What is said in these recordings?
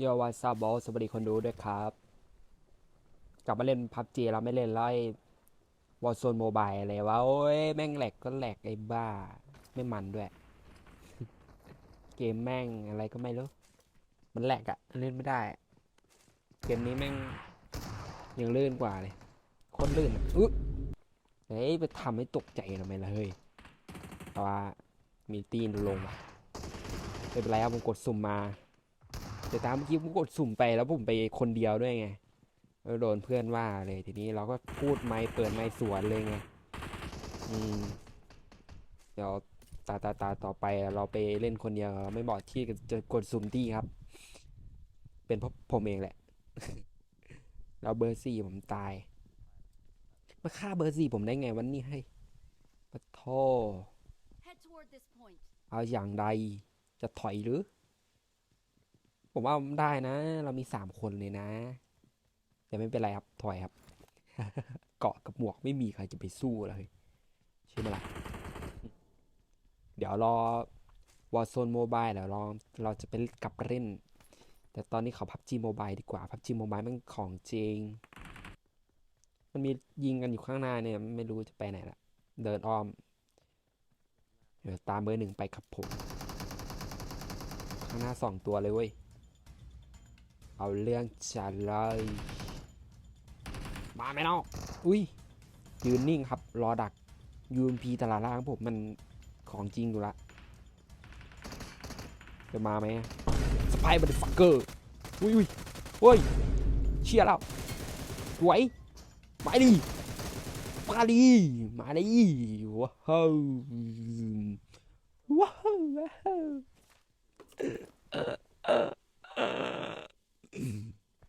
โยวาซาบอลสวัสดีคนดูด้วยครับ กลับมาเล่นพับจีเราไม่เล่นแล้วไอ้วอลโซนโมบายอะไรวะ โอ้ย แม่งแหลกก็แหลกไอ้บ้า ไม่มันด้วย เกมแม่งอะไรก็ไม่รู้ มันแหลกอะเล่นไม่ได้ เกมนี้แม่งยังลื่นกว่าเลยคตรลื่นอะอุ๊ยเฮ้ยไปทำให้ตกใจทำไมล่ะเฮ้ยแต่ว่ามีตีนลงว่ะไม่เป็นไรครับผมกดสุ่มมา แต่ตามเมื่อกี้ผมกดสุ่มไปแล้วผมไปคนเดียวด้วยไงแล้วโดนเพื่อนว่าเลยทีนี้เราก็พูดไม่เปิดไม่สวนเลยไงอืมเดี๋ยวตาตาตาต่อไปเราไปเล่นคนเดียวเราไม่บอกที่จะกดสุ่มที่ครับ เป็นเพราะผมเองแหละแล้วเบอร์สี่ผมตาย มาฆ่าเบอร์สี่ผมได้ไงวันนี้ให้ปะโท Head toward this point. เอาอย่างใดจะถอยหรือ ผมว่าได้นะ เรามีสามคนเลยนะ แต่ไม่เป็นไรครับ ถอยครับ เกาะกับหมวกไม่มีใครจะไปสู้เลยใช่ไหมล่ะ เดี๋ยวรอวอ r z โซนโมบายเดี๋ยวเราเราจะไปกลับเล่น แต่ตอนนี้เขาพับจีโมบายดีกว่าพับจีโมบายมันของจริง มันมียิงกันอยู่ข้างหน้าเนี่ย ไม่รู้จะไปไหนละเดินอ้อม เดี๋ยวตามเบอร์หนึ่งไปครับผม ข้างหน้าสองตัวเลยเว้ย เอาเรื่องจัดเลย มาไหมน้องอุ้ยยืนนิ่งครับ รอดัก UMP ตลาดล่างผมมันของจริงอยู่ละ จะมาไหมสไปบันฟักเกอร์อุ้ยอุ้ยเฮ้ยเชียร์แล้วสวยมาดิมาดิมาดิว้าวว้าวว้าว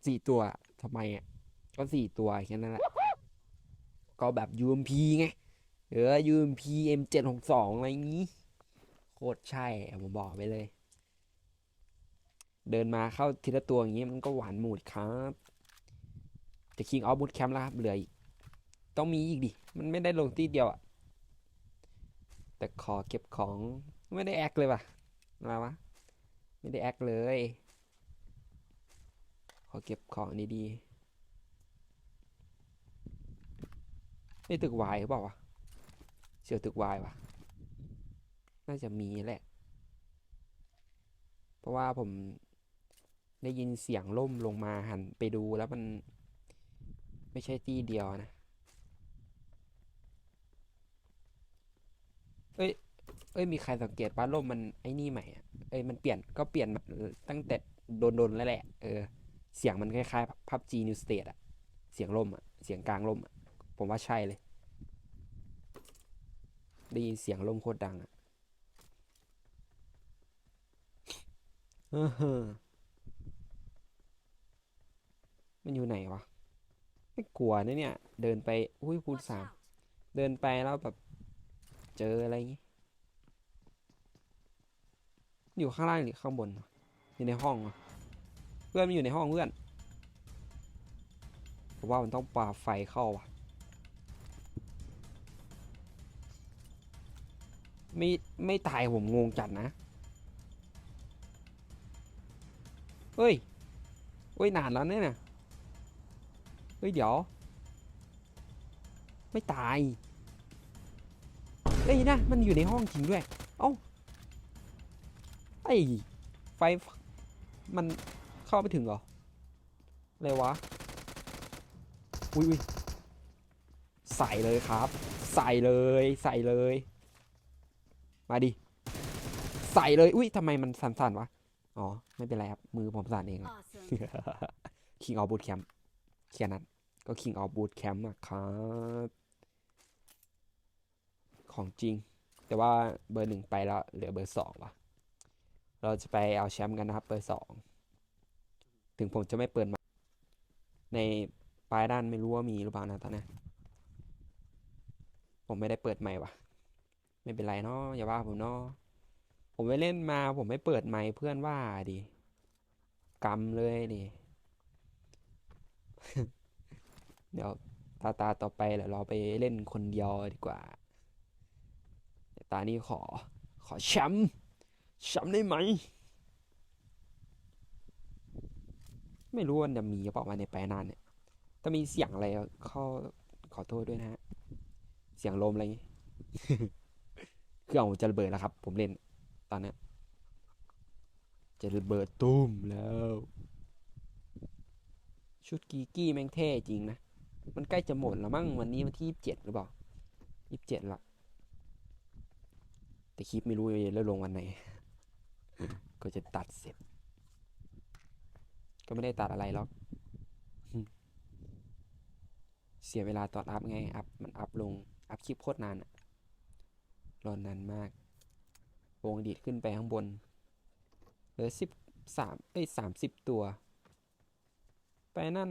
สี่ตัวทำไมอะก็สี่ตัวแค่นั้นแหละก็แบบ UMP ไงเออ UMP M762 อะไรอย่างงี้ โคตรใช่ผมบอกไปเลย เดินมาเข้าทีละตัวอย่างงี้มันก็หวานหมูดครับจะ King of Boot Camp แล้วครับเหลืออีก ต้องมีอีกดิ มันไม่ได้ลงที่เดียวอะแต่ขอเก็บของไม่ได้แอคเลยว่ะอะไรวะ ไม่ได้แอคเลย ขอเก็บของดีๆไม่ตึกวายหรือเปล่าวะเชื่อตึกวายวะน่าจะมีแหละ เพราะว่าผมได้ยินเสียงล่มลงมาหันไปดูแล้วมันไม่ใช่ที่เดียวนะ เอ้ย เอ้ย มีใครสังเกตว่าล่มมันไอ้นี่ใหม่อะ เอ้ย มันเปลี่ยนก็เปลี่ยนตั้งแต่โดนๆแล้วแหละ เออ เสียงมันคล้ายๆพับจีนิวสเตทอะเสียงล่มอะเสียงกลางล่มอะผมว่าใช่เลย ได้ยินเสียงล่มโคตรดังอะเออเฮ้อมันอยู่ไหนวะ ไม่กลัวนะเนี่ย เดินไปอุ้ยคูณสามเดินไปแล้วแบบ เจออะไรอย่างงี้ อยู่ข้างล่างหรือข้างบนอยู่ในห้องวะ เพื่อนมันอยู่ในห้องเพื่อนผมว่ามันต้องปาไฟเข้าว่ะ ไม่ไม่ตายผมงงจัดนะ เฮ้ย เฮ้ยนานแล้วเนี่ยนะเฮ้ยเดี๋ยว ไม่ตายเอ้ยนะมันอยู่ในห้องจริงด้วย เอ้าไอ้ไฟ มัน เข้าไปถึงเหรอ อะไรวะ อุ้ยอุ้ยใส่เลยครับ ใส่เลย ใส่เลย มาดิ ใส่เลย อุ้ยทำไมมันสั่นๆวะ อ๋อ ไม่เป็นไรครับ มือผมสั่นเองอะ Awesome. King of Boot Camp แค่นั้น ก็ King of Boot Camp นะครับ ของจริง แต่ว่าเบอร์หนึ่งไปแล้ว เหลือเบอร์สองว่ะเราจะไปเอาแชมป์กันนะครับ เบอร์สอง ถึงผมจะไม่เปิดมา ในปลายด้านไม่รู้ว่ามีหรือเปล่านะตอนนี้ผมไม่ได้เปิดใหม่ว่ะ ไม่เป็นไรเนาะอย่าว่าผมเนาะผมไปเล่นมาผมไม่เปิดไมค์เพื่อนว่าดิกำเลยดิเดี๋ยวตาตาต่อไปเดี๋ยวเราไปเล่นคนเดียวดีกว่าต่ตานี้ขอ ขอแชมป์แชมป์ได้ไหม ไม่รู้ว่าจะมีหรือเปล่ามาในแปลนานเนี่ย ถ้ามีเสียงอะไรเข้าขอโทษด้วยนะฮะ เสียงลมอะไรอย่างงี้เครื่องผมจะระเบิดแล้วครับ ผมเล่น ตอนนี้จะระเบิดตุ้มแล้ว ชุดกีกี้แม่งเท่จริงนะ มันใกล้จะหมดแล้วมั้งวันนี้วันที่ยี่สิบเจ็ดหรือเปล่ายี่สิบเจ็ดละแต่คลิปไม่รู้จะลงวันไหน ก็จะตัดเสร็จ ก็ไม่ได้ตัดอะไรหรอก เสียเวลาตอนอัพไง อัพมันอัพลง อัพคลิปโคตรนานอะรอนานมาก วงดีดขึ้นไปข้างบน เหลือสิบสามเอ้สามสิบตัว ไปนั่น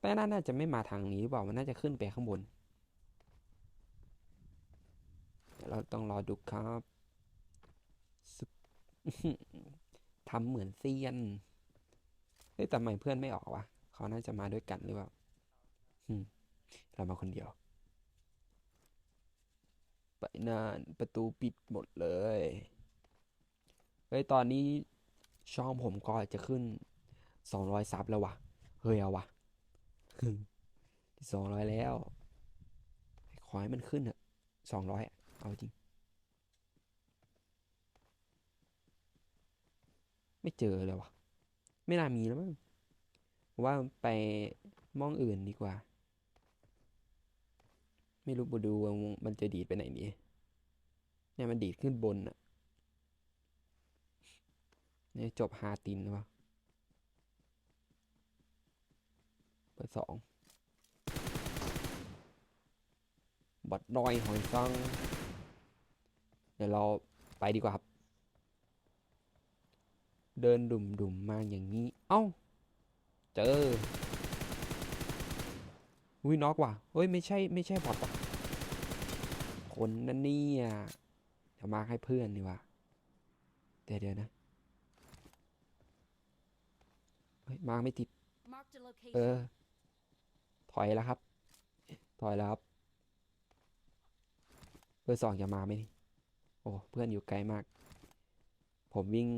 ไปนั่นน่าจะไม่มาทางนี้หรือเปล่า มันน่าจะขึ้นไปข้างบน เราต้องรอดูครับทำเหมือนเซียน เฮ้ยแต่ทำไมเพื่อนไม่ออกวะเขาน่าจะมาด้วยกันหรือเปล่าอืมเรามาคนเดียว ไปนานประตูปิดหมดเลยเฮ้ยตอนนี้ช่องผมก็จะขึ้นสองร้อยซับแล้ววะเฮ้ยเอาวะสองร้อยแล้วขอให้มันขึ้นเถอะสองร้อยเอาจริง ไม่เจอเลยวะ ไม่น่ามีแล้วมั้งว่าไปมองอื่นดีกว่า ไม่รู้บูดูมันจะดีดไปไหนดีเนี่ยมันดีดขึ้นบนอะเนี่ยจบฮาตินหรือเปล่าเบอร์สองบัดดอยหอยซัง เดี๋ยวเราไปดีกว่าครับ เดินดุ่มดุ่มๆมาอย่างนี้ เอ้า เจออุ้ยน็อกว่ะเฮ้ยไม่ใช่ไม่ใช่บอทว่ะคนนั่นเนี่ยจะมาให้เพื่อนดีกว่าเดี๋ยวเดี๋ยวนะ เฮ้ยมาไม่ติด Marked a เอ location. อถอยแล้วครับ ถอยแล้วครับเบอร์สองจะมาไหมนี่ โอ้ เพื่อนอยู่ไกลมาก ผมวิ่ง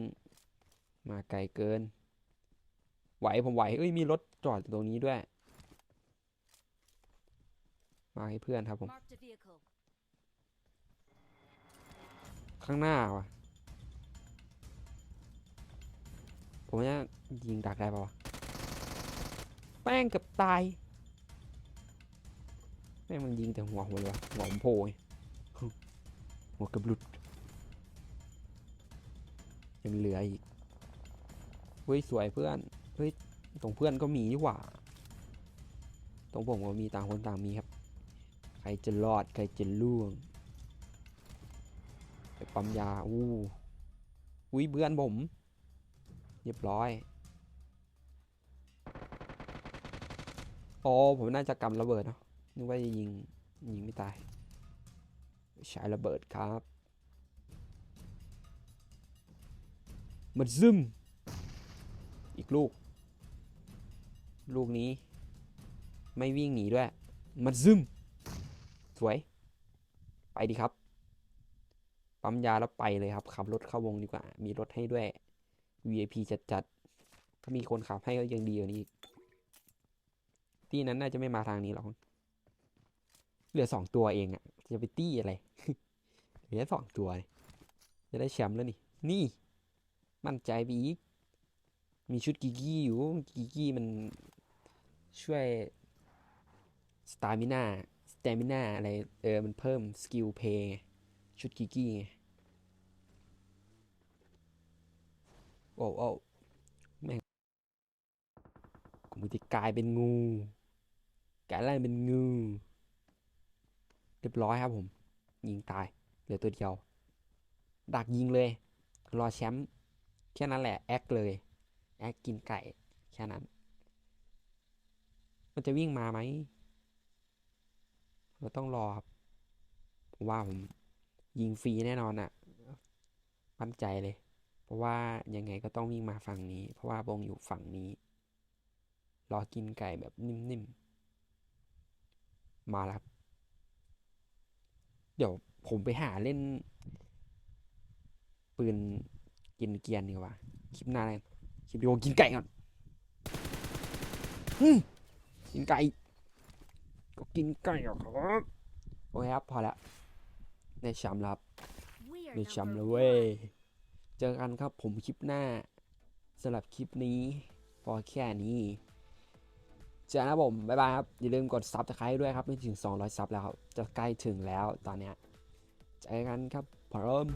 มาไกลเกิน ไหวผมไหว เอ้ย มีรถจอดอยู่ตรงนี้ด้วย มาให้เพื่อนครับผม Marked a vehicle. ข้างหน้าว่ะ ผมจะยิงดักได้ปะวะ แป้งเกับตาย แม่งมันยิงแต่หัวผมเลยวะหัวผมโผล่ไงหัวเกับหลุดยังเหลืออีกเฮ้ยสวยเพื่อน เฮ้ยตรงเพื่อนก็มีนี่หว่า ตรงผมก็มีต่างคนต่างมีครับ ใครจะรอดใครจะล่วงไปปั๊มยา อู้อุ้ยเพื่อนผม เรียบร้อย โอ้ผมน่าจะกำระเบิดเนาะ นึกว่าจะยิง ยิงไม่ตาย ใช้ระเบิดครับ มันซึม อีกลูก ลูกนี้ ไม่วิ่งหนีด้วย มันซึมสวย ไปดีครับ ปั๊มยาแล้วไปเลยครับ ขับรถเข้าวงดีกว่า มีรถให้ด้วย VIP จัดจัดๆถ้ามีคนขับให้ก็ยังดีกว่านี้ ที่นั้นน่าจะไม่มาทางนี้หรอก เหลือสองตัวเองอะ่ะ จะไปตี้อะไร เหลือสองตัว จะได้แชมป์แล้วนี่ นี่ มั่นใจไปอีก มีชุดกิกี้อยู่กิกี้มันช่วยสตามิน่าสเตมิน่าอะไร เออ มันเพิ่มสกิลเพย์ชุดกิกี้ไงโอ้โอ้แม่งกูมันจะกลายเป็นงูกลายร่างเป็นงู เรียบร้อยครับผม ยิงตาย เหลือตัวเดียว ดักยิงเลย รอแชมป์แค่นั้นแหละ แอคเลย แอคกินไก่แค่นั้น มันจะวิ่งมาไหมเราต้องรอครับผมว่าผมยิงฟรีแน่นอนอะ่ะมั่นใจเลย เพราะว่ายังไงก็ต้องวิ่งมาฝั่งนี้ เพราะว่าวงอยู่ฝั่งนี้ รอกินไก่แบบนิ่มๆ มาแล้วครับเดี๋ยวผมไปหาเล่น ปืนกินเกียร์ดีกว่า คลิปหน้าเลย คลิปวิดีโอกินไก่ก่อนอืมกินไก่ ก็กินไก่อะครับโอเคครับพอแล้วได้แชมป์แล้วครับ We are ได้แชมป์ number แล้วเว้ย one. เจอกันครับผมคลิปหน้าสำหรับคลิปนี้ พอแค่นี้เจอกันครับผม บ๊ายบายครับ อย่าลืมกดซับสไครต์ด้วยครับไม่ถึง 200 ซับแล้วครับ จะใกล้ถึงแล้วตอนเนี้ยเจอกันครับพร้อม